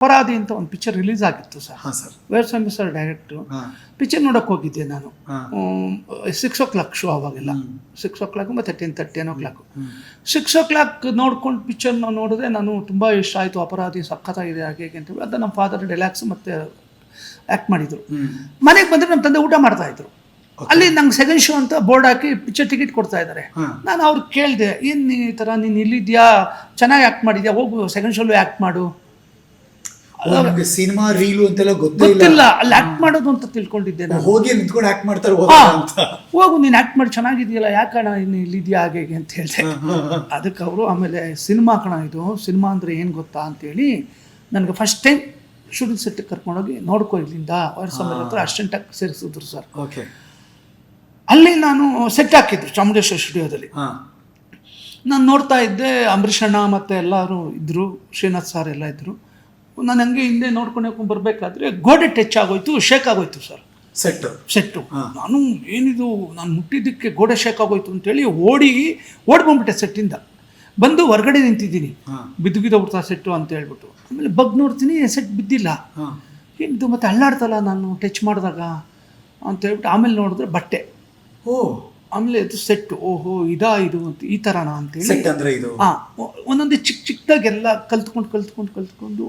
ಅಪರಾಧಿ ಅಂತ ಒಂದು ಪಿಕ್ಚರ್ ರಿಲೀಸ್ ಆಗಿತ್ತು sir. Where sir. Veeraswamy sir director ಹಾಂ. ಪಿಕ್ಚರ್ ನೋಡೋಕೆ ಹೋಗಿದ್ದೆ ನಾನು. ಸಿಕ್ಸ್ ಓ ಕ್ಲಾಕ್ ಶೋ ಅವಾಗೆಲ್ಲ. ಹ್ಮ್. ಸಿಕ್ಸ್ ಓ ಕ್ಲಾಕ್ ಮತ್ತು ten thirty o'clock. Six o'clock ನೋಡ್ಕೊಂಡು ಪಿಕ್ಚರ್ ನೋಡಿದ್ರೆ ನಾನು ತುಂಬ ಇಷ್ಟ ಆಯಿತು ಅಪರಾಧಿ ಸಖತ್ತಾಗಿದೆ ಹಾಗೆ ಹೀಗೆ ಅಂತೇಳಿ ಅದು ನಮ್ಮ ಫಾದರ್ ರಿಲ್ಯಾಕ್ಸ್ ಮತ್ತು ಆ್ಯಕ್ಟ್ ಮಾಡಿದರು. ಮನೆಗೆ ಬಂದರೆ ನಮ್ಮ ತಂದೆ ಊಟ ಮಾಡ್ತಾ ಇದ್ರು. ಅಲ್ಲಿ ನಂಗೆ ಸೆಕೆಂಡ್ ಶೋ ಅಂತ ಬೋರ್ಡ್ ಹಾಕಿ ಪಿಕ್ಚರ್ ಟಿಕೆಟ್ ಕೊಡ್ತಾ ಇದ್ದಾರೆ ನಾನು ಅವ್ರು ಕೇಳಿದೆ ಏನು ಈ ಥರ ನೀನು ಇಲ್ಲಿದ್ಯಾ? ಚೆನ್ನಾಗಿ ಆ್ಯಕ್ಟ್ ಮಾಡಿದ್ಯಾ? ಹೋಗು ಸೆಕೆಂಡ್ ಶೋಲು ಆ್ಯಕ್ಟ್ ಮಾಡು. ನಮ್ಗೆ ಸಿನಿಮಾ ರೀಲು ಅಂತೆಲ್ಲ ಗೊತ್ತಿಲ್ಲ. ಅಲ್ಲಿ ಆ್ಯಕ್ಟ್ ಮಾಡೋದು ಅಂತ ತಿಳ್ಕೊಂಡಿದ್ದೆ ನಾನು. ಹೋಗಿ ನಿಂತ್ಕೊಂಡು ಆಕ್ಟ್ ಮಾಡ್ತಾರೆ ಹೋಗು ನೀನು ಆ್ಯಕ್ಟ್ ಮಾಡಿ ಚೆನ್ನಾಗಿದೆಯಲ್ಲ ಯಾಕಣ ಇನ್ನು ಇಲ್ಲಿದ್ಯಾ ಹಾಗೆ ಹೀಗೆ ಅಂತ ಹೇಳಿದೆ. ಅದಕ್ಕೆ ಅವರು ಆಮೇಲೆ ಸಿನಿಮಾ ಕಣ ಇದು ಸಿನಿಮಾ ಅಂದರೆ ಏನು ಗೊತ್ತಾ? ಅಂತೇಳಿ ನನಗೆ ಫಸ್ಟ್ ಟೈಮ್ ಶೂಟಿಂಗ್ ಸೆಟ್ಟಿಗೆ ಕರ್ಕೊಂಡೋಗಿ ನೋಡ್ಕೊ ಇಲ್ಲಿಂದ ಅವ್ರ ಸಮಯ ಹತ್ರ ಅಷ್ಟೆಂಟಾಗಿ ಸೇರಿಸಿದ್ರು ಸರ್ ಓಕೆ ಅಲ್ಲಿ ನಾನು ಸೆಟ್ ಹಾಕಿದ್ರು ಚಾಮುಂಡೇಶ್ವರ ಸ್ಟುಡಿಯೋದಲ್ಲಿ ನಾನು ನೋಡ್ತಾ ಇದ್ದೆ ಅಂಬರೀಷಣ್ಣ ಮತ್ತು ಎಲ್ಲರೂ ಇದ್ದರು ಶ್ರೀನಾಥ್ ಸರ್ ಎಲ್ಲ ಇದ್ದರು ನಾನು ಹಂಗೆ ಹಿಂದೆ ನೋಡ್ಕೊಂಡು ಬರಬೇಕಾದ್ರೆ ಗೋಡೆ ಟಚ್ ಆಗೋಯ್ತು ಶೇಕ್ ಆಗೋಯ್ತು ಸರ್ ಸೆಟ್ ಸೆಟ್ಟು ನಾನು ಏನಿದು ನಾನು ಮುಟ್ಟಿದ್ದಕ್ಕೆ ಗೋಡೆ ಶೇಕ್ ಆಗೋಯ್ತು ಅಂತೇಳಿ ಓಡಿ ಓಡಿ ಬಂದ್ಬಿಟ್ಟೆ ಸೆಟ್ಟಿಂದ ಬಂದು ಹೊರಗಡೆ ನಿಂತಿದ್ದೀನಿ. ಬಿದ್ದು ಬಿದ್ದು ಬಿದ್ದೋಗ್ಬಿಡ್ತಾ ಸೆಟ್ಟು ಅಂತ ಹೇಳ್ಬಿಟ್ಟು. ಆಮೇಲೆ ಬಗ್ ನೋಡ್ತೀನಿ ಸೆಟ್ ಬಿದ್ದಿಲ್ಲ. ಏನಿದು ಮತ್ತೆ ಅಲ್ಲಾಡ್ತಲ್ಲ ನಾನು ಟಚ್ ಮಾಡಿದಾಗ ಅಂತ ಹೇಳ್ಬಿಟ್ಟು ಆಮೇಲೆ ನೋಡಿದ್ರೆ ಬಟ್ಟೆ. ಓ. ಆಮೇಲೆ ಅದು ಸೆಟ್ ಓಹೋ ಇದಾ ಇದು ಅಂತ ಈ ಥರನಾ ಅಂತೇಳಿ ಸೆಟ್ ಅಂದ್ರೆ ಇದು. ಹಾಂ ಒಂದೊಂದೇ ಚಿಕ್ಕ ಚಿಕ್ಕದಾಗೆಲ್ಲ ಕಲ್ತ್ಕೊಂಡು ಕಲ್ತ್ಕೊಂಡು ಕಲ್ತ್ಕೊಂಡು